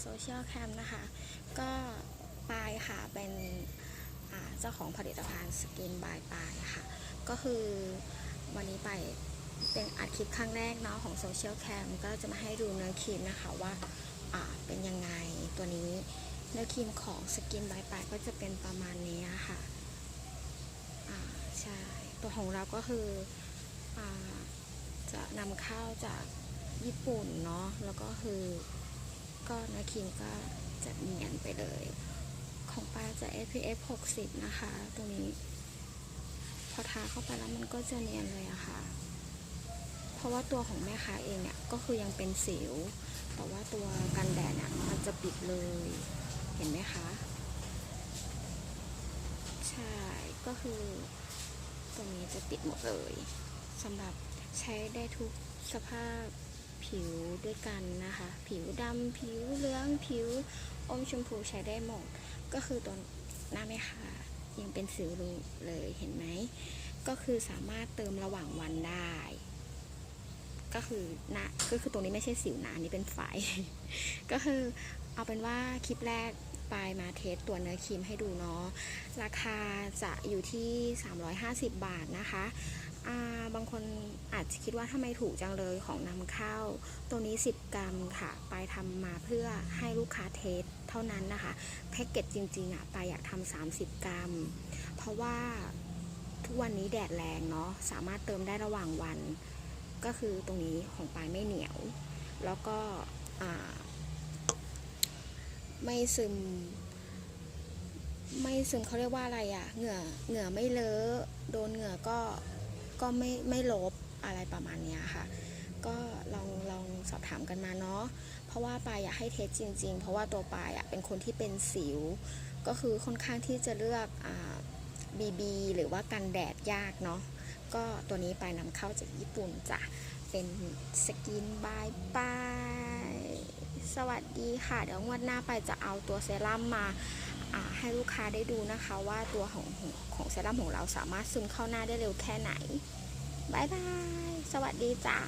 โซเชียลแคมนะคะ ก็ปายค่ะเป็นเจ้าของผลิตภัณฑ์สกินบายปายค่ะ ก็คือวันนี้ไปเป็นอัดคลิปครั้งแรกเนาะของโซเชียลแคมก็จะมาให้ดูเนื้อครีมนะคะว่าอ่าเป็นยังไงตัวนี้เนื้อครีมของสกินบายปายก็จะเป็นประมาณนี้ค่ะอ่าใช่ตัวของเราก็คืออ่าจะนำเข้าจากญี่ปุ่นเนาะแล้วก็คือ ก็เนื้อครีมก็จะเนียนไปเลย ของปลาจะ SPF 60 นะคะตรงนี้ พอทาเข้าไปแล้วมันก็จะเนียนเลยอะค่ะ เพราะว่าตัวของแม่ค้าเองเนี่ยก็คือยังเป็นสิว แต่ว่าตัวกันแดดเนี่ยมันจะปิดเลย เห็นไหมคะ ใช่ ก็คือตรงนี้จะปิดหมดเลยสำหรับใช้ได้ทุกสภาพผิวด้วยกันนะคะผิ ดำผิวเหลืองผิวอมชมพูใช้ได้หมด ก็คือตัวหน้าแม่ค้ายังเป็นสิวเลยเห็นไหม ก็คือสามารถเติมระหว่างวันได้ ก็คือหนะก็คือตรงนี้ไม่ใช่สิวนะอันนี้เป็นไฟก็คือเอาเป็นว่าคลิปแรก ปลายมาเทสตัวเนื้อครีมให้ดูเนาะ ราคาจะอยู่ที่ 350 บาทนะคะาบางคนอาจจะคิดว่าทำไมถูกจังเลยของนำเข้า ตัวนี้ 10 กรัมค่ะ ปายทำมาเพื่อให้ลูกค้าเทสเท่านั้นนะคะ แพ็กเกจจริงๆอะ ปายอยากทำ30 กรัม เพราะว่าทุกวันนี้แดดแรงเนาะ สามารถเติมได้ระหว่างวัน ก็คือตรงนี้ของปายไม่เหนียว แล้วก็อ่า ไม่ซึม ไม่ซึมเขาเรียกว่าอะไรอะ่ะ เหงื่อเหงื่อไม่เลอะโดนเหงื่อก็ก็ไม่ไม่ลบอะไรประมาณเนี้ยค่ะ ก็ลองลองสอบถามกันมาเนาะเพราะว่าปายอยากให้เทสจริง ๆ เพราะว่าตัวปายอะเป็นคนที่เป็นสิว ก็คือค่อนข้างที่จะเลือกอ่าบีบีหรือว่ากันแดดยากเนาะก็ตัวนี้ปายนำเข้าจากญี่ปุ่นจ้ะเป็นสกินบายปา สวัสดีค่ะ เดี๋ยวงวดหน้าไปจะเอาตัวเซรั่มมาให้ลูกค้าได้ดูนะคะว่าตัวของของของเซรั่มของเราสามารถซึมเข้าหน้าได้เร็วแค่ไหนบายบาย สวัสดีจ้ะ